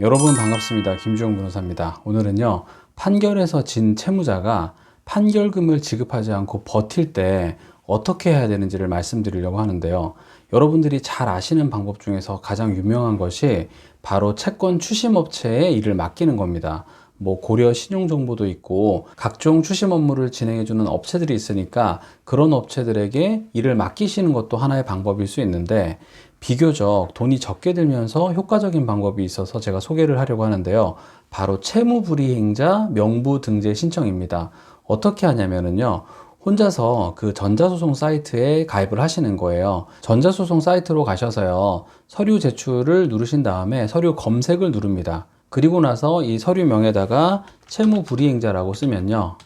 여러분 반갑습니다. 김주영 변호사입니다. 오늘은요, 판결에서 진 채무자가 판결금을 지급하지 않고 버틸 때 어떻게 해야 되는지를 말씀드리려고 하는데요. 여러분들이 잘 아시는 방법 중에서 가장 유명한 것이 바로 채권 추심업체에 일을 맡기는 겁니다. 뭐 고려 신용정보도 있고 각종 추심 업무를 진행해주는 업체들이 있으니까 그런 업체들에게 일을 맡기시는 것도 하나의 방법일 수 있는데 비교적 돈이 적게 들면서 효과적인 방법이 있어서 제가 소개를 하려고 하는데요. 바로 채무불이행자 명부등재 신청입니다. 어떻게 하냐면은요. 혼자서 그 전자소송 사이트에 가입을 하시는 거예요. 전자소송 사이트로 가셔서요. 서류 제출을 누르신 다음에 서류 검색을 누릅니다. 그리고 나서 이 서류명에다가 채무불이행자라고 쓰면요.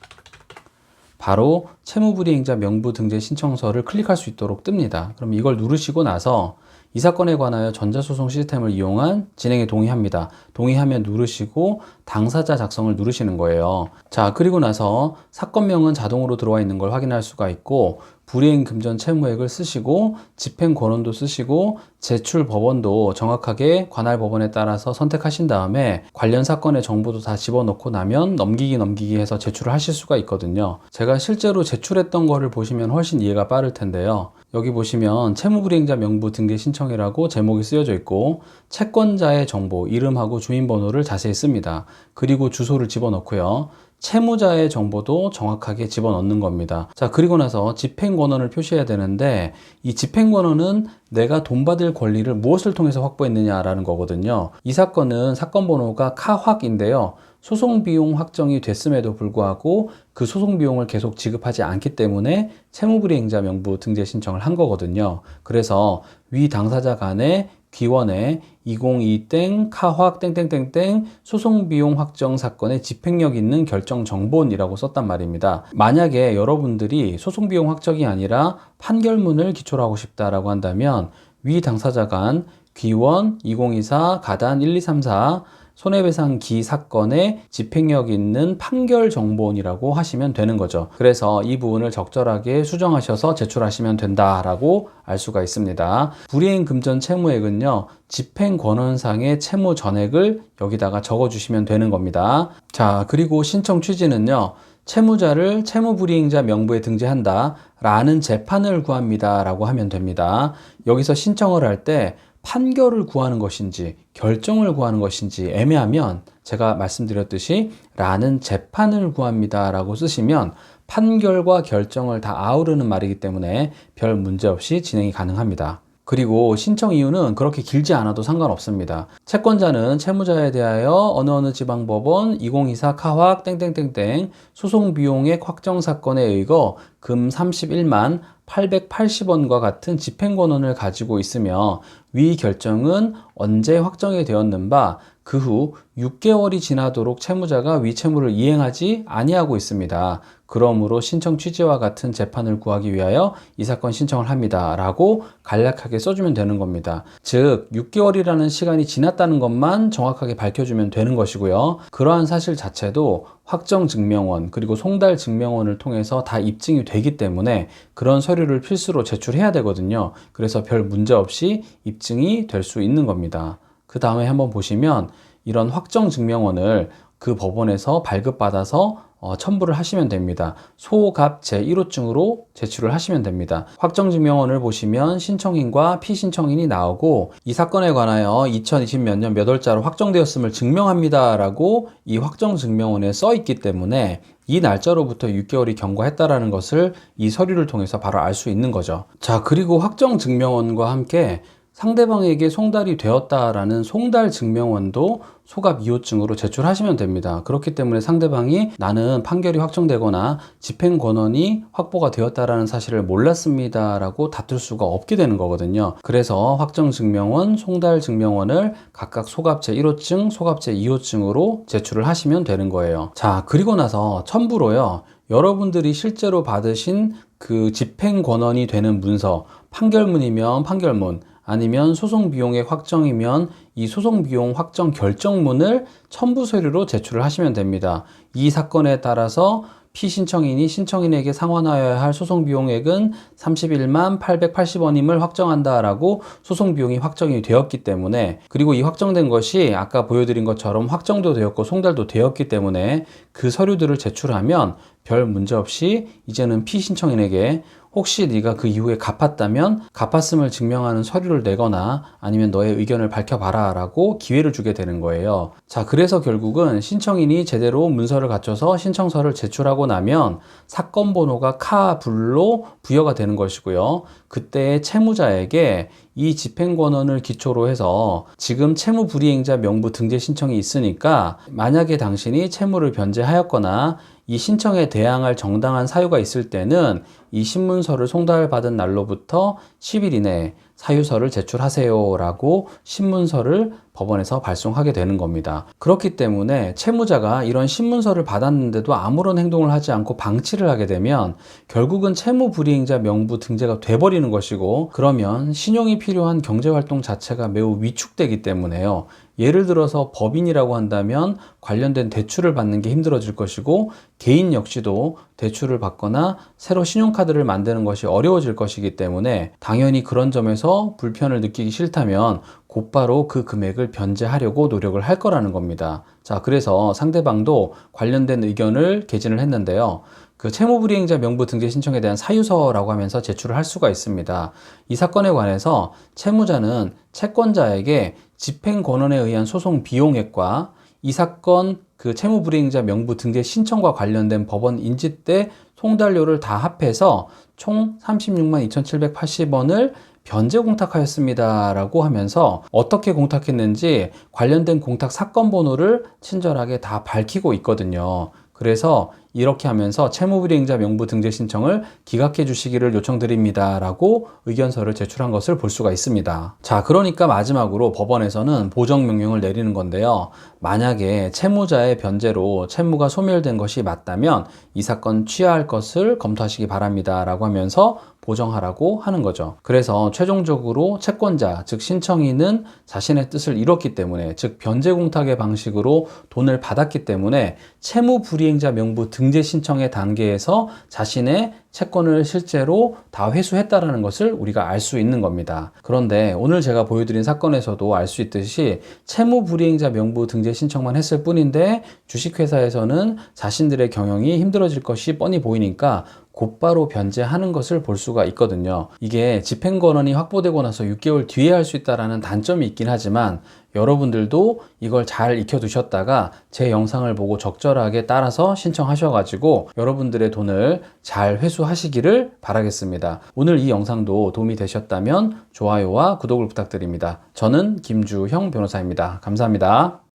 바로 채무불이행자 명부 등재 신청서를 클릭할 수 있도록 뜹니다. 그럼 이걸 누르시고 나서 이 사건에 관하여 전자소송 시스템을 이용한 진행에 동의합니다. 동의하면 누르시고 당사자 작성을 누르시는 거예요. 자, 그리고 나서 사건명은 자동으로 들어와 있는 걸 확인할 수가 있고 불이행 금전 채무액을 쓰시고 집행 권원도 쓰시고 제출 법원도 정확하게 관할 법원에 따라서 선택하신 다음에 관련 사건의 정보도 다 집어넣고 나면 넘기기 넘기기 해서 제출을 하실 수가 있거든요. 제가 실제로 제출했던 거를 보시면 훨씬 이해가 빠를 텐데요. 여기 보시면 채무불이행자 명부 등재 신청이라고 제목이 쓰여져 있고 채권자의 정보, 이름하고 주민번호를 자세히 씁니다. 그리고 주소를 집어넣고요. 채무자의 정보도 정확하게 집어넣는 겁니다. 자, 그리고 나서 집행권원을 표시해야 되는데 이 집행권원은 내가 돈 받을 권리를 무엇을 통해서 확보했느냐라는 거거든요. 이 사건은 사건 번호가 카확인데요. 소송 비용 확정이 됐음에도 불구하고 그 소송 비용을 계속 지급하지 않기 때문에 채무불이행자 명부 등재 신청을 한 거거든요. 그래서 위 당사자 간에 귀원에 202땡 카확 땡땡땡땡 소송 비용 확정 사건의 집행력 있는 결정 정본이라고 썼단 말입니다. 만약에 여러분들이 소송 비용 확정이 아니라 판결문을 기초로 하고 싶다라고 한다면 위 당사자 간 귀원 2024 가단 1234 손해배상 기 사건의 집행력 있는 판결 정본이라고 하시면 되는 거죠. 그래서 이 부분을 적절하게 수정하셔서 제출하시면 된다라고 알 수가 있습니다. 불이행 금전 채무액은요, 집행 권한상의 채무 전액을 여기다가 적어 주시면 되는 겁니다. 자, 그리고 신청 취지는요, 채무자를 채무불이행자 명부에 등재한다 라는 재판을 구합니다 라고 하면 됩니다. 여기서 신청을 할때 판결을 구하는 것인지 결정을 구하는 것인지 애매하면 제가 말씀드렸듯이 라는 재판을 구합니다 라고 쓰시면 판결과 결정을 다 아우르는 말이기 때문에 별 문제 없이 진행이 가능합니다. 그리고 신청 이유는 그렇게 길지 않아도 상관없습니다. 채권자는 채무자에 대하여 어느 어느 지방법원 2024 카확 땡땡땡땡 소송 비용액 확정 사건에 의거 금 31만 880원과 같은 집행권원을 가지고 있으며 위 결정은 언제 확정이 되었는 바 그 후 6개월이 지나도록 채무자가 위 채무를 이행하지 아니하고 있습니다. 그러므로 신청 취지와 같은 재판을 구하기 위하여 이 사건 신청을 합니다. 라고 간략하게 써주면 되는 겁니다. 즉, 6개월이라는 시간이 지났다는 것만 정확하게 밝혀주면 되는 것이고요. 그러한 사실 자체도 확정 증명원, 그리고 송달 증명원을 통해서 다 입증이 되기 때문에 그런 서류를 필수로 제출해야 되거든요. 그래서 별 문제 없이 입증이 될 수 있는 겁니다. 그 다음에 한번 보시면 이런 확정 증명원을 그 법원에서 발급받아서 어, 첨부를 하시면 됩니다. 소갑 제1호증으로 제출을 하시면 됩니다. 확정증명원을 보시면 신청인과 피신청인이 나오고 이 사건에 관하여 2020 몇 년 몇 월자로 확정되었음을 증명합니다 라고 이 확정증명원에 써 있기 때문에 이 날짜로부터 6개월이 경과했다라는 것을 이 서류를 통해서 바로 알 수 있는 거죠. 자, 그리고 확정증명원과 함께 상대방에게 송달이 되었다라는 송달 증명원도 소갑 2호증으로 제출하시면 됩니다. 그렇기 때문에 상대방이 나는 판결이 확정되거나 집행 권한이 확보가 되었다라는 사실을 몰랐습니다라고 다툴 수가 없게 되는 거거든요. 그래서 확정 증명원, 송달 증명원을 각각 소갑 제 1호증, 소갑 제 2호증으로 제출을 하시면 되는 거예요. 자, 그리고 나서 첨부로요. 여러분들이 실제로 받으신 그 집행 권한이 되는 문서, 판결문이면 판결문, 아니면 소송 비용액 확정이면 이 소송 비용 확정 결정문을 첨부 서류로 제출을 하시면 됩니다. 이 사건에 따라서 피신청인이 신청인에게 상환하여야 할 소송 비용액은 31만 880원임을 확정한다라고 소송 비용이 확정이 되었기 때문에 그리고 이 확정된 것이 아까 보여드린 것처럼 확정도 되었고 송달도 되었기 때문에 그 서류들을 제출하면 별 문제 없이 이제는 피신청인에게 혹시 네가 그 이후에 갚았다면 갚았음을 증명하는 서류를 내거나 아니면 너의 의견을 밝혀봐라 라고 기회를 주게 되는 거예요. 자, 그래서 결국은 신청인이 제대로 문서를 갖춰서 신청서를 제출하고 나면 사건 번호가 카불로 부여가 되는 것이고요. 그때 채무자에게 이 집행권원을 기초로 해서 지금 채무 불이행자 명부 등재 신청이 있으니까 만약에 당신이 채무를 변제하였거나 이 신청에 대항할 정당한 사유가 있을 때는 이 신문서를 송달받은 날로부터 10일 이내에 사유서를 제출하세요 라고 신문서를 법원에서 발송하게 되는 겁니다. 그렇기 때문에 채무자가 이런 신문서를 받았는데도 아무런 행동을 하지 않고 방치를 하게 되면 결국은 채무 불이행자 명부 등재가 돼버리는 것이고 그러면 신용이 필요한 경제활동 자체가 매우 위축되기 때문에요. 예를 들어서 법인이라고 한다면 관련된 대출을 받는 게 힘들어질 것이고 개인 역시도 대출을 받거나 새로 신용카드를 만드는 것이 어려워질 것이기 때문에 당연히 그런 점에서 불편을 느끼기 싫다면 곧바로 그 금액을 변제하려고 노력을 할 거라는 겁니다. 자, 그래서 상대방도 관련된 의견을 개진을 했는데요. 그 채무불이행자 명부 등재 신청에 대한 사유서라고 하면서 제출을 할 수가 있습니다. 이 사건에 관해서 채무자는 채권자에게 집행 권원에 의한 소송 비용액과 이 사건 그 채무불이행자 명부 등재 신청과 관련된 법원 인지 때 송달료를 다 합해서 총 36만 2,780원을 변제 공탁하였습니다. 라고 하면서 어떻게 공탁했는지 관련된 공탁 사건 번호를 친절하게 다 밝히고 있거든요. 그래서 이렇게 하면서 채무불이행자 명부 등재 신청을 기각해 주시기를 요청드립니다. 라고 의견서를 제출한 것을 볼 수가 있습니다. 자, 그러니까 마지막으로 법원에서는 보정 명령을 내리는 건데요. 만약에 채무자의 변제로 채무가 소멸된 것이 맞다면 이 사건 취하할 것을 검토하시기 바랍니다. 라고 하면서 보정하라고 하는 거죠. 그래서 최종적으로 채권자, 즉 신청인은 자신의 뜻을 이뤘기 때문에, 즉 변제 공탁의 방식으로 돈을 받았기 때문에 채무 불이행자 명부 등재 신청의 단계에서 자신의 채권을 실제로 다 회수했다라는 것을 우리가 알 수 있는 겁니다. 그런데 오늘 제가 보여드린 사건에서도 알 수 있듯이 채무 불이행자 명부 등재 신청만 했을 뿐인데 주식회사에서는 자신들의 경영이 힘들어질 것이 뻔히 보이니까 곧바로 변제하는 것을 볼 수가 있거든요. 이게 집행권원이 확보되고 나서 6개월 뒤에 할 수 있다라는 단점이 있긴 하지만 여러분들도 이걸 잘 익혀 두셨다가 제 영상을 보고 적절하게 따라서 신청하셔 가지고 여러분들의 돈을 잘 회수하시기를 바라겠습니다. 오늘 이 영상도 도움이 되셨다면 좋아요와 구독을 부탁드립니다. 저는 김주형 변호사입니다. 감사합니다.